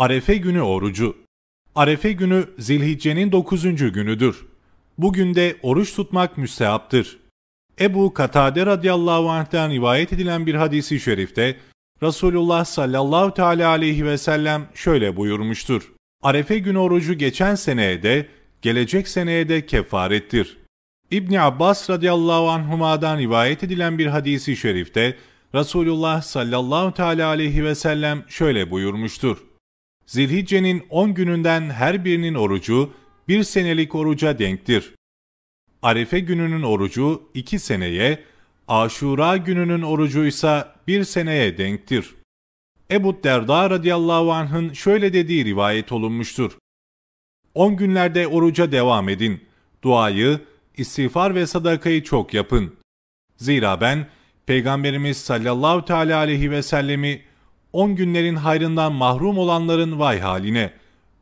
Arefe günü orucu. Arefe günü Zilhicce'nin 9. günüdür. Bugün de oruç tutmak müstehaptır. Ebu Katade radıyallahu anh'tan rivayet edilen bir hadisi şerifte Resulullah sallallahu teala aleyhi ve sellem şöyle buyurmuştur. Arefe günü orucu geçen seneye de gelecek seneye de kefarettir. İbni Abbas radıyallahu anhuma'dan rivayet edilen bir hadisi şerifte Resulullah sallallahu teala aleyhi ve sellem şöyle buyurmuştur. Zilhicce'nin 10 gününden her birinin orucu bir senelik oruca denktir. Arefe gününün orucu 2 seneye, Aşura gününün orucuysa bir seneye denktir. Ebu Derda radıyallahu anh'ın şöyle dediği rivayet olunmuştur. 10 günlerde oruca devam edin. Duayı, istiğfar ve sadakayı çok yapın. Zira ben Peygamberimiz sallallahu teala aleyhi ve sellemi 10 günlerin hayrından mahrum olanların vay haline.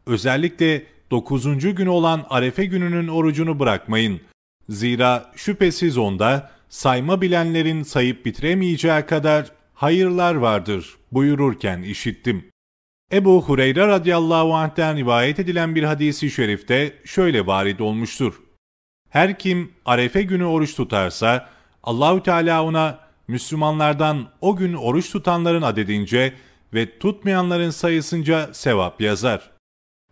Özellikle 9. günü olan Arefe gününün orucunu bırakmayın. Zira şüphesiz onda sayma bilenlerin sayıp bitiremeyeceği kadar hayırlar vardır buyururken işittim. Ebu Hureyre radıyallahu anh'ten rivayet edilen bir hadisi şerifte şöyle varid olmuştur. Her kim Arefe günü oruç tutarsa Allahü Teala ona Müslümanlardan o gün oruç tutanların adedince ve tutmayanların sayısınca sevap yazar.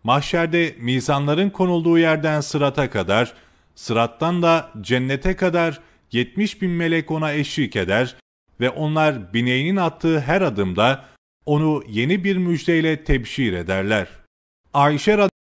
Mahşerde mizanların konulduğu yerden sırata kadar, sırattan da cennete kadar 70 bin melek ona eşlik eder ve onlar bineğinin attığı her adımda onu yeni bir müjdeyle tebşir ederler. Ayşe